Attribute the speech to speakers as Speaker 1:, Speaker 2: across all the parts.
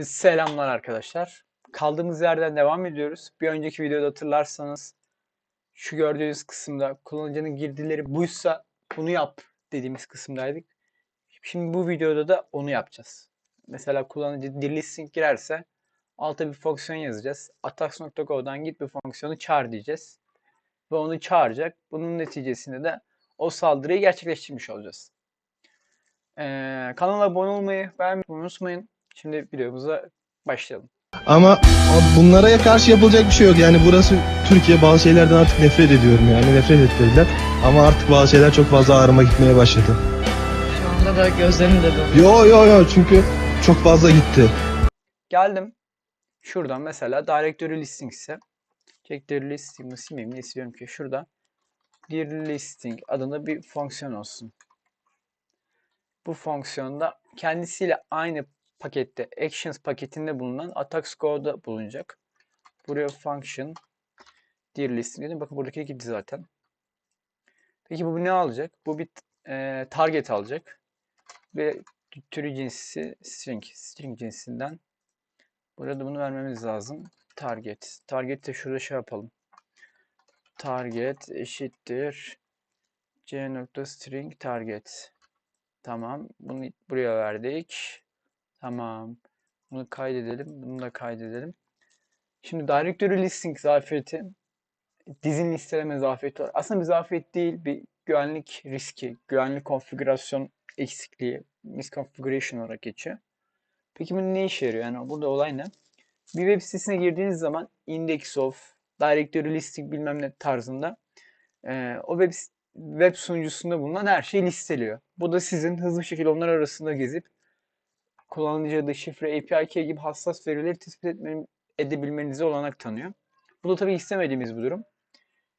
Speaker 1: Selamlar arkadaşlar. Kaldığımız yerden devam ediyoruz. Bir önceki videoda hatırlarsanız şu gördüğünüz kısımda kullanıcının girdileri buysa bunu yap dediğimiz kısımdaydık. Şimdi bu videoda da onu yapacağız. Mesela kullanıcı delisting girerse alta bir fonksiyon yazacağız. attacks.go'dan git bir fonksiyonu çağır diyeceğiz. Ve onu çağıracak. Bunun neticesinde de o saldırıyı gerçekleştirmiş olacağız. Ee, kanala abone olmayı, beğenmeyi unutmayın. Şimdi videomuza başlayalım.
Speaker 2: Ama bunlara karşı yapılacak bir şey yok. Yani burası Türkiye bazı şeylerden artık nefret ediyorum yani nefret ettirdiler. Ama artık bazı şeyler çok fazla ağrıma gitmeye başladı.
Speaker 3: Şu anda da gözlerim de dolu.
Speaker 2: Yo yo yo çünkü çok fazla gitti.
Speaker 1: Geldim. Şuradan mesela directory listing ise directory listing mi silmeyeyim ne istiyorum ki şurada dir listing adında bir fonksiyon olsun. Bu fonksiyonda kendisiyle aynı pakette actions paketinde bulunan attacks go'da bulunacak. Buraya function dir listing dedim. Bakın buradaki gitti zaten. Peki bu ne alacak? Bu bir e, target alacak. Ve türü cinsi string. String cinsinden Burada bunu vermemiz lazım. Target. Target de şurada şey yapalım. Target eşittir. C nokta string target. Tamam. Bunu buraya verdik. Tamam. Bunu kaydedelim. Bunu da kaydedelim. Şimdi directory listing zafiyeti dizin listeleme zafiyeti var. Aslında bir zafiyet değil. Bir güvenlik riski, güvenlik konfigürasyon eksikliği, misconfiguration olarak geçiyor. Peki bu ne işe yarıyor? Yani burada olay ne? Bir web sitesine girdiğiniz zaman index of, directory listing bilmem ne tarzında e, o web, web sunucusunda bulunan her şey listeliyor. Bu da sizin hızlı bir şekilde onlar arasında gezip kullanıcı adı, şifre, API key gibi hassas verileri tespit etme, edebilmenize olanak tanıyor. Bu da tabii istemediğimiz bir durum.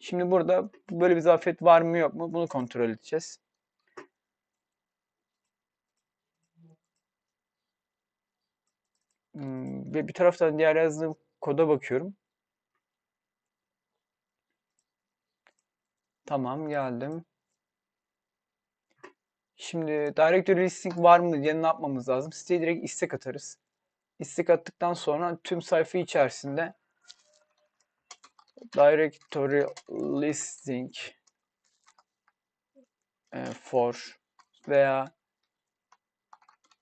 Speaker 1: Şimdi burada böyle bir zafiyet var mı yok mu bunu kontrol edeceğiz. Hmm, Ve bir taraftan diğer yazdığım koda bakıyorum. Tamam geldim. Şimdi directory listing var mı diye ne yapmamız lazım? Siteye direkt istek atarız. İstek attıktan sonra tüm sayfa içerisinde directory listing e, for veya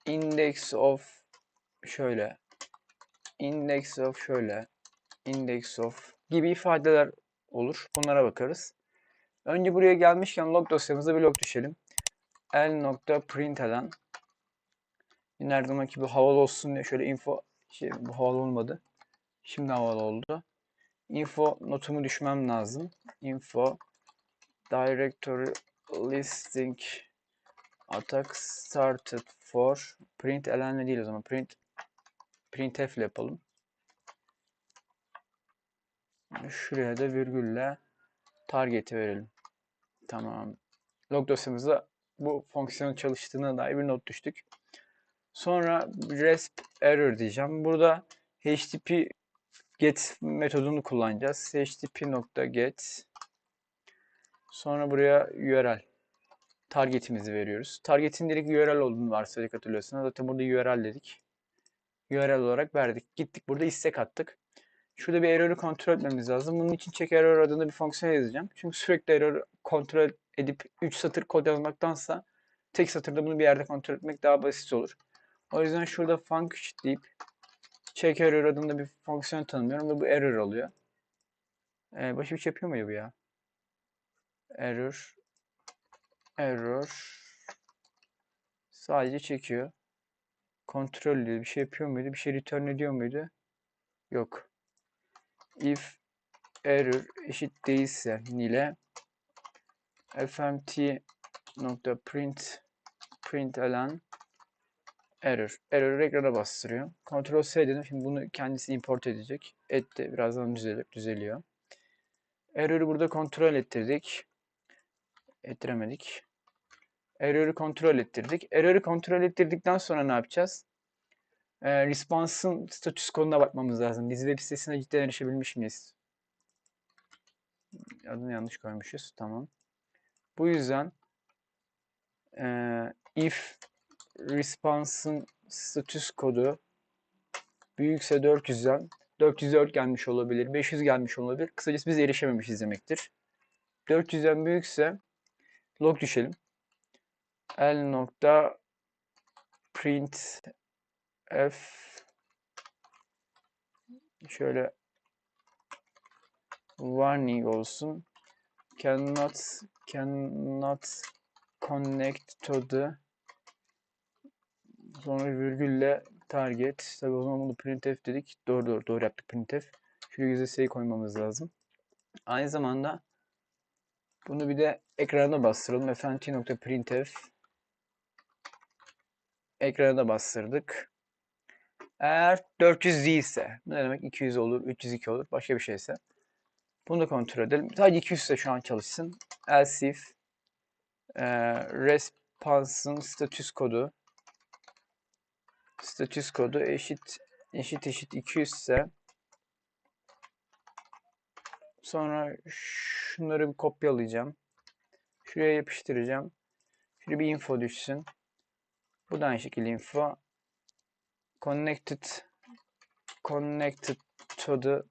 Speaker 1: index of şöyle index of şöyle index of gibi ifadeler olur. Bunlara bakarız. Önce buraya gelmişken log dosyamıza bir log düşelim. L nokta println Yine her zamanki bu havalı olsun diye şöyle info şey, bu havalı olmadı. Şimdi havalı oldu. Info notumu düşmem lazım. Info directory listing attack started for print elenle değil o zaman print printf ile yapalım. Şuraya da virgülle target'i verelim. Tamam. Log dosyamızda bu fonksiyonun çalıştığına dair bir not düştük. Sonra resp error diyeceğim. Burada http get metodunu kullanacağız. http.get sonra buraya url targetimizi veriyoruz. Targetin direkt URL olduğunu varsayacak hatırlıyorsunuz. Zaten burada URL dedik. URL olarak verdik. Gittik burada istek attık. Şurada bir error'ı kontrol etmemiz lazım. Bunun için check error adında bir fonksiyon yazacağım. Çünkü sürekli error kontrol edip 3 satır kod yazmaktansa tek satırda bunu bir yerde kontrol etmek daha basit olur. O yüzden şurada function deyip check error adında bir fonksiyon tanımlıyorum ve bu error oluyor. Ee, başka bir şey yapıyor muydu bu ya? Error error sadece çekiyor. Kontrol ediyor. Bir şey yapıyor muydu? Bir şey return ediyor muydu? Yok. If error eşit değilse nile fmt nokta print println error. Error'ı ekrana bastırıyor. Ctrl S dedim. Şimdi bunu kendisi import edecek. Etti. Birazdan düzelir, düzeliyor. Error'ı burada kontrol ettirdik. Ettiremedik. Error'ı kontrol ettirdik. Error'ı kontrol ettirdikten sonra ne yapacağız? Ee, response'ın status koduna bakmamız lazım. Biz web sitesine cidden erişebilmiş miyiz? Adını yanlış koymuşuz. Tamam. Bu yüzden e, if response'ın status kodu büyükse 400'den 404 gelmiş olabilir, 500 gelmiş olabilir. Kısacası biz erişememişiz demektir. 400'den büyükse log düşelim. L nokta print f şöyle warning olsun. Cannot cannot connect to the sonra virgülle target. Tabii o zaman bunu printf dedik. Doğru doğru doğru yaptık printf. Şuraya yüzde sayı koymamız lazım. Aynı zamanda bunu bir de ekrana bastıralım. fnt.printf ekrana da bastırdık. Eğer 400 değilse, ne demek 200 olur, 302 olur, başka bir şeyse. Bunu da kontrol edelim. Sadece 200 ise şu an çalışsın. Else if e, response'ın status kodu status kodu eşit eşit eşit 200 ise sonra şunları bir kopyalayacağım. Şuraya yapıştıracağım. Şuraya bir info düşsün. Bu da aynı şekilde info. Connected connected to the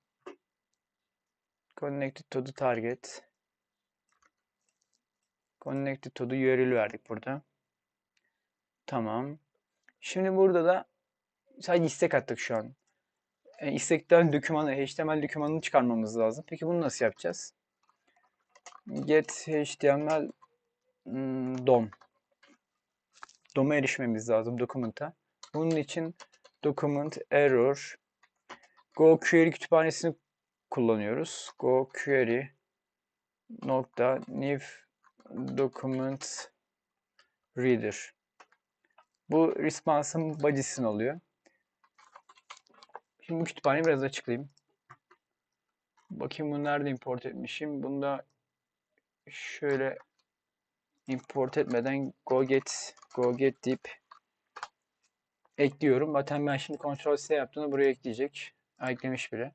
Speaker 1: connected to the target. Connected to the URL verdik burada. Tamam. Şimdi burada da sadece istek attık şu an. E, istekten dokümanı, HTML dokümanını çıkarmamız lazım. Peki bunu nasıl yapacağız? Get HTML hmm, DOM. DOM'a erişmemiz lazım document'a. Bunun için document error Go query kütüphanesini kullanıyoruz. Go query nokta new document reader. Bu response'ın body'sini oluyor. Şimdi bu kütüphaneyi biraz açıklayayım. Bakayım bunu nerede import etmişim. Bunda şöyle import etmeden go get go get deyip ekliyorum. Zaten ben şimdi Ctrl C yaptığımda buraya ekleyecek. Eklemiş bile.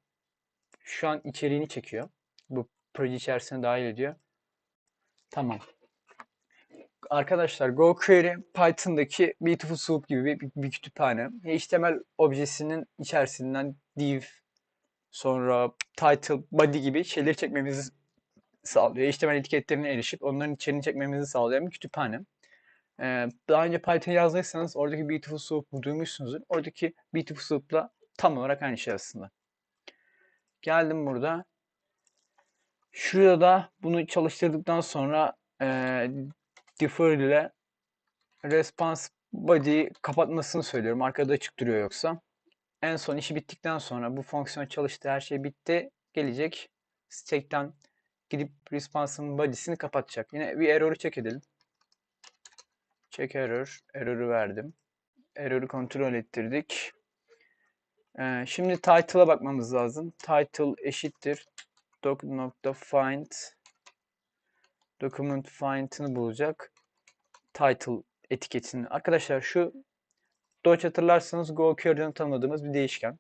Speaker 1: Şu an içeriğini çekiyor. Bu proje içerisine dahil ediyor. Tamam. Arkadaşlar GoQuery Python'daki Beautiful Soup gibi bir, bir kütüphane. HTML objesinin içerisinden div, sonra title, body gibi şeyleri çekmemizi sağlıyor. HTML etiketlerine erişip onların içeriğini çekmemizi sağlayan bir kütüphane. Ee, daha önce Python yazdıysanız oradaki Beautiful Soup'u duymuşsunuzdur. Oradaki Beautiful Soup'la tam olarak aynı şey aslında. Geldim burada. Şurada da bunu çalıştırdıktan sonra e, defer ile response body'yi kapatmasını söylüyorum. Arkada açık duruyor yoksa. En son işi bittikten sonra bu fonksiyon çalıştı, her şey bitti. Gelecek stack'ten gidip response'ın body'sini kapatacak. Yine bir error'u check edelim. Check error. Error'u verdim. Error'u kontrol ettirdik. Ee, şimdi title'a bakmamız lazım. Title eşittir doc.find document find'ını bulacak. Title etiketini. Arkadaşlar şu Doge hatırlarsanız GoQuery'den tanıdığımız bir değişken.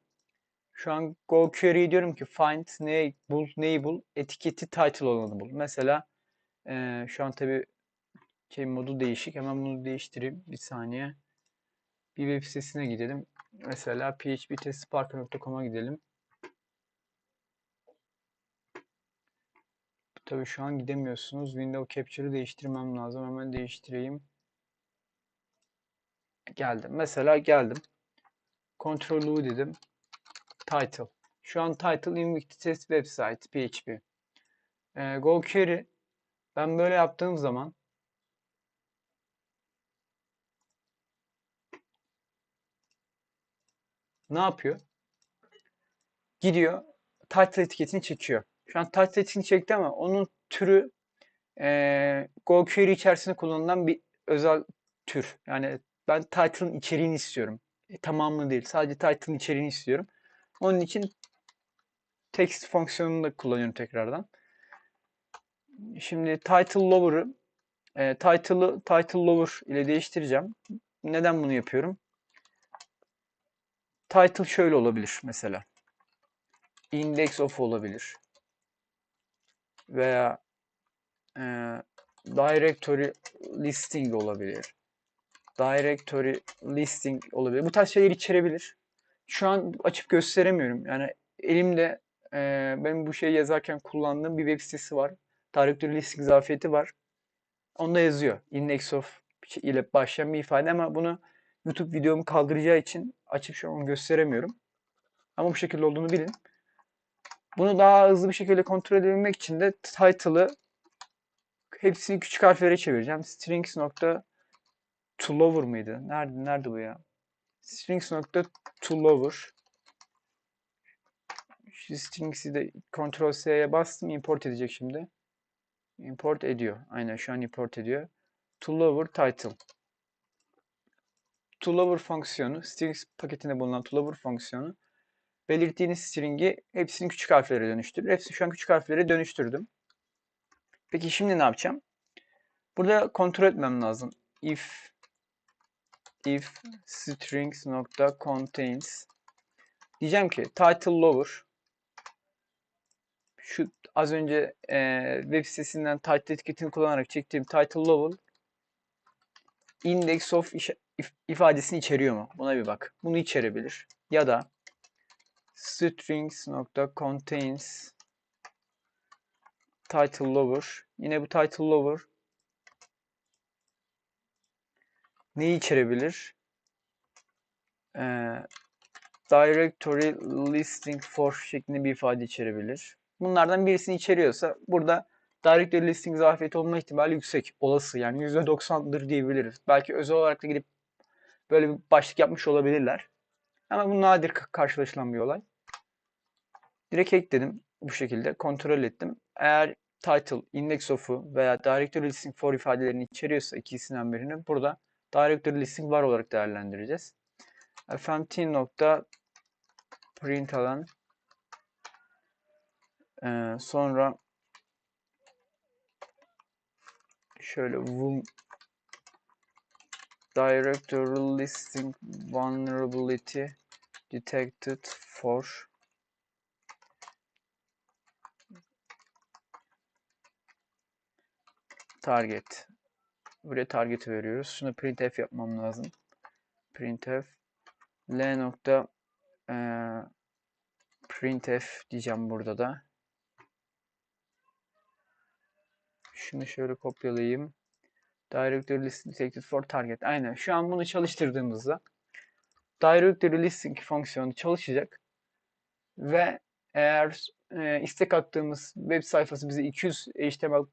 Speaker 1: Şu an GoQuery'ye diyorum ki find neyi bul, neyi bul, etiketi title olanı bul. Mesela e, şu an tabi şey modu değişik. Hemen bunu değiştireyim. Bir saniye. Bir web sitesine gidelim. Mesela phptestpark.com'a gidelim. Tabii şu an gidemiyorsunuz. Window Capture'ı değiştirmem lazım. Hemen değiştireyim. Geldim. Mesela geldim. Ctrl U dedim. Title. Şu an title Invictus Website PHP. Ee, Go. Ben böyle yaptığım zaman ne yapıyor? Gidiyor title etiketini çekiyor. Şu an title etiketini çekti ama onun türü e, GoQuery içerisinde kullanılan bir özel tür. Yani ben title'ın içeriğini istiyorum. E, tamamını değil. Sadece title'ın içeriğini istiyorum. Onun için text fonksiyonunu da kullanıyorum tekrardan. Şimdi title lower'ı e, title'ı title lower ile değiştireceğim. Neden bunu yapıyorum? Title şöyle olabilir mesela. Index of olabilir. Veya e, directory listing olabilir. Directory listing olabilir. Bu tarz şeyler içerebilir. şu an açıp gösteremiyorum. Yani elimde e, benim bu şeyi yazarken kullandığım bir web sitesi var. Directory listing zafiyeti var. Onda yazıyor. Index of ile başlayan bir ifade ama bunu YouTube videomu kaldıracağı için açıp şu an gösteremiyorum. Ama bu şekilde olduğunu bilin. Bunu daha hızlı bir şekilde kontrol edebilmek için de title'ı hepsini küçük harflere çevireceğim. Strings nokta to lower mıydı? Nerede, nerede bu ya? Strings nokta to lower. Şu strings'i de Ctrl S'ye bastım. Import edecek şimdi. Import ediyor. Aynen şu an import ediyor. To lower title. To lower fonksiyonu, strings paketinde bulunan to lower fonksiyonu belirttiğiniz string'i hepsini küçük harflere dönüştürür. Hepsini şu an küçük harflere dönüştürdüm. Peki şimdi ne yapacağım? Burada kontrol etmem lazım. If if strings nokta contains diyeceğim ki title lower şu az önce e, web sitesinden title etiketini kullanarak çektiğim title lower index of if- ifadesini içeriyor mu? Buna bir bak. Bunu içerebilir. Ya da strings nokta contains title lower. Yine bu title lower neyi içerebilir? Ee, directory listing for şeklinde bir ifade içerebilir. Bunlardan birisini içeriyorsa burada directory listing zafiyeti olma ihtimali yüksek. Olası yani %90'dır diyebiliriz. Belki özel olarak da gidip böyle bir başlık yapmış olabilirler. Ama bu nadir ka- karşılaşılan bir olay. Direkt ekledim bu şekilde. Kontrol ettim. Eğer title, index of'u veya directory listing for ifadelerini içeriyorsa ikisinden birini burada directory listing var olarak değerlendireceğiz. fmt nokta print alan ee, sonra şöyle vul directory listing vulnerability detected for target. Buraya target'i veriyoruz. Şunu printf yapmam lazım. Printf l nokta eee, printf diyeceğim burada da. Şunu şöyle kopyalayayım. Directory listing detected for target. Aynen. Şu an bunu çalıştırdığımızda directory listing fonksiyonu çalışacak ve eğer e, istek attığımız web sayfası bize 200 HTML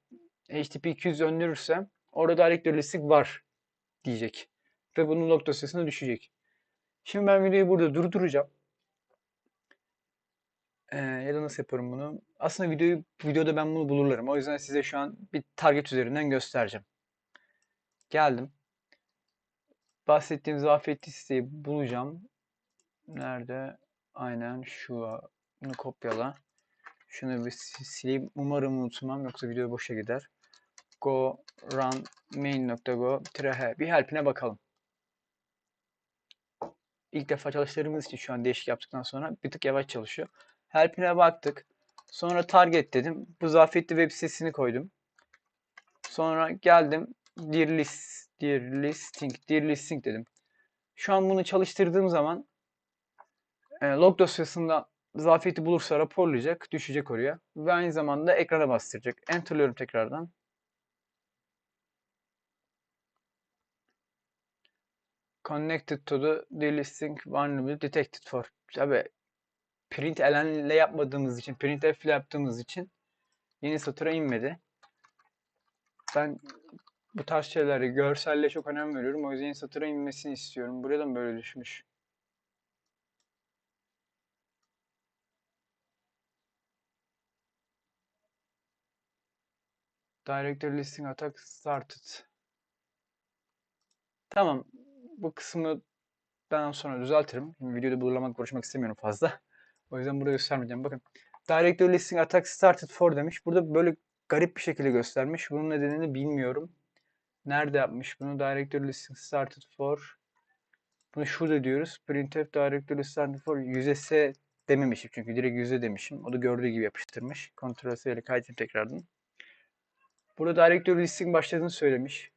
Speaker 1: HTTP 200 öndürürse orada directory listing var diyecek. Ve bunun log dosyasına düşecek. Şimdi ben videoyu burada durduracağım. Ee, ya da nasıl yaparım bunu? Aslında videoyu videoda ben bunu bulurlarım. O yüzden size şu an bir target üzerinden göstereceğim. Geldim. Bahsettiğim zafiyet listeyi bulacağım. Nerede? Aynen şu. Bunu kopyala. Şunu bir si- sileyim. Umarım unutmam yoksa video boşa gider. Go run main.go h bir help'ine bakalım. İlk defa çalıştırdığımız için şu an değişik yaptıktan sonra bir tık yavaş çalışıyor. Help'ine baktık. Sonra target dedim. Bu zafiyetli web sitesini koydum. Sonra geldim. Dear list, dear listing, dear listing dedim. Şu an bunu çalıştırdığım zaman e, log dosyasında zafiyeti bulursa raporlayacak, düşecek oraya. Ve aynı zamanda ekrana bastıracak. Enter'lıyorum tekrardan. Connected to the delisting vulnerability detected for. Tabi print elenle yapmadığımız için, printf ile yaptığımız için yeni satıra inmedi. Ben bu tarz şeylere görselle çok önem veriyorum. O yüzden satıra inmesini istiyorum. Buraya da mı böyle düşmüş? Directory listing attack started. Tamam. Bu kısmı ben sonra düzeltirim. Şimdi videoda bulurlamak, uğraşmak istemiyorum fazla. O yüzden burada göstermeyeceğim. Bakın. Directory listing attack started for demiş. Burada böyle garip bir şekilde göstermiş. Bunun nedenini bilmiyorum. Nerede yapmış bunu? Directory listing started for. Bunu şurada diyoruz. Printf directory started for yüze s dememişim. Çünkü direkt yüze demişim. O da gördüğü gibi yapıştırmış. Ctrl S ile kaydedeyim tekrardan. Burada directory listing başladığını söylemiş.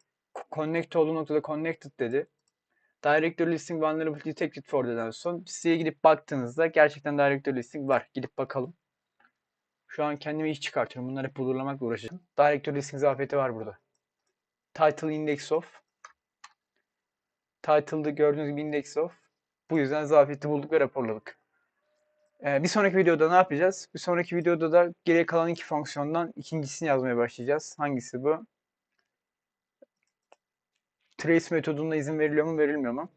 Speaker 1: Connect olduğu noktada connected dedi. Directory Listing Vulnerability Detected for deden son siteye gidip baktığınızda gerçekten Directory Listing var. Gidip bakalım. Şu an kendimi iş çıkartıyorum. Bunları hep bulurlamakla uğraşacağım. Directory Listing zafiyeti var burada. Title Index of. Title'da gördüğünüz gibi Index of. Bu yüzden zafiyeti bulduk ve raporladık. Ee, bir sonraki videoda ne yapacağız? Bir sonraki videoda da geriye kalan iki fonksiyondan ikincisini yazmaya başlayacağız. Hangisi bu? Trace metoduna izin veriliyor mu verilmiyor mu?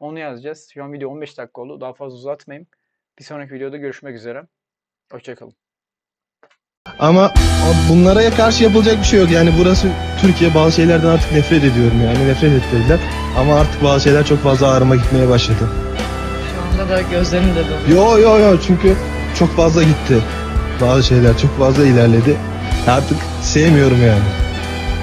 Speaker 1: Onu yazacağız. Şu an video 15 dakika oldu. Daha fazla uzatmayayım. Bir sonraki videoda görüşmek üzere. Hoşçakalın.
Speaker 2: Ama bunlara karşı yapılacak bir şey yok. Yani burası Türkiye bazı şeylerden artık nefret ediyorum yani nefret ettirdiler. Ama artık bazı şeyler çok fazla ağrıma gitmeye başladı.
Speaker 3: Şu anda da gözlerim de doluyor.
Speaker 2: Yo yo yo çünkü çok fazla gitti. Bazı şeyler çok fazla ilerledi. Artık sevmiyorum yani.